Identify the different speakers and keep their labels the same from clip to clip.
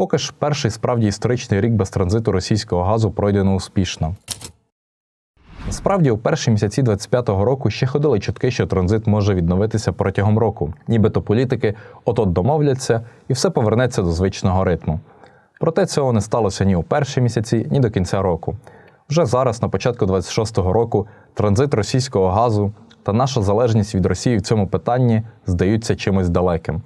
Speaker 1: Поки ж перший справді історичний рік без транзиту російського газу пройдено успішно. Насправді, у перші місяці 25-го року ще ходили чутки, що транзит може відновитися протягом року, нібито політики от-от домовляться і все повернеться до звичного ритму. Проте цього не сталося ні у перші місяці, ні до кінця року. Вже зараз, на початку 26-го року, транзит російського газу та наша залежність від Росії в цьому питанні здаються чимось далеким.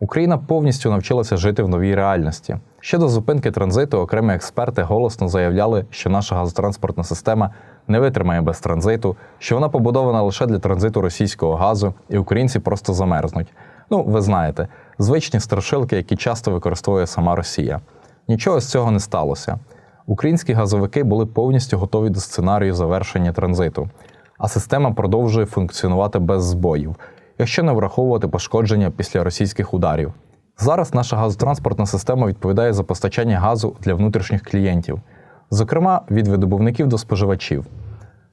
Speaker 1: Україна повністю навчилася жити в новій реальності. Ще до зупинки транзиту окремі експерти голосно заявляли, що наша газотранспортна система не витримає без транзиту, що вона побудована лише для транзиту російського газу, і українці просто замерзнуть. Ну, ви знаєте, звичні страшилки, які часто використовує сама Росія. Нічого з цього не сталося. Українські газовики були повністю готові до сценарію завершення транзиту, а система продовжує функціонувати без збоїв, якщо не враховувати пошкодження після російських ударів. Зараз наша газотранспортна система відповідає за постачання газу для внутрішніх клієнтів, зокрема від видобувників до споживачів.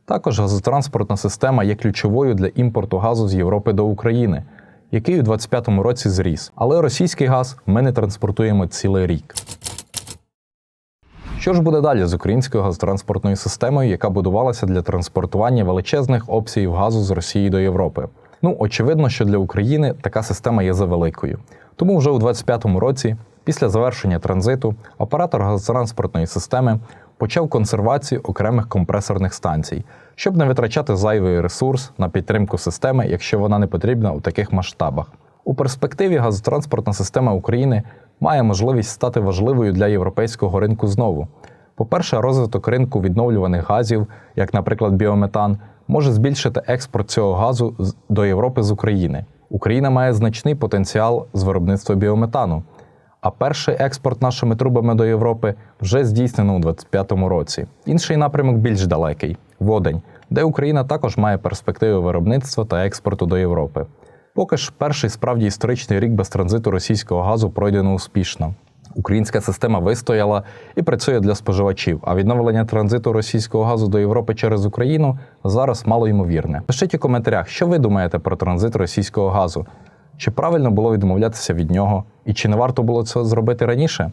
Speaker 1: Також газотранспортна система є ключовою для імпорту газу з Європи до України, який у 2025 році зріс. Але російський газ ми не транспортуємо цілий рік. Що ж буде далі з українською газотранспортною системою, яка будувалася для транспортування величезних обсягів газу з Росії до Європи? Ну, очевидно, що для України така система є завеликою. Тому вже у 2025 році, після завершення транзиту, оператор газотранспортної системи почав консервацію окремих компресорних станцій, щоб не витрачати зайвий ресурс на підтримку системи, якщо вона не потрібна у таких масштабах. У перспективі газотранспортна система України має можливість стати важливою для європейського ринку знову. По-перше, розвиток ринку відновлюваних газів, як, наприклад, біометан, може збільшити експорт цього газу до Європи з України. Україна має значний потенціал з виробництва біометану, а перший експорт нашими трубами до Європи вже здійснено у 2025 році. Інший напрямок більш далекий водень, де Україна також має перспективи виробництва та експорту до Європи. Поки ж перший справді історичний рік без транзиту російського газу пройдено успішно. Українська система вистояла і працює для споживачів, а відновлення транзиту російського газу до Європи через Україну зараз мало ймовірне. Пишіть у коментарях, що ви думаєте про транзит російського газу. Чи правильно було відмовлятися від нього, і чи не варто було це зробити раніше?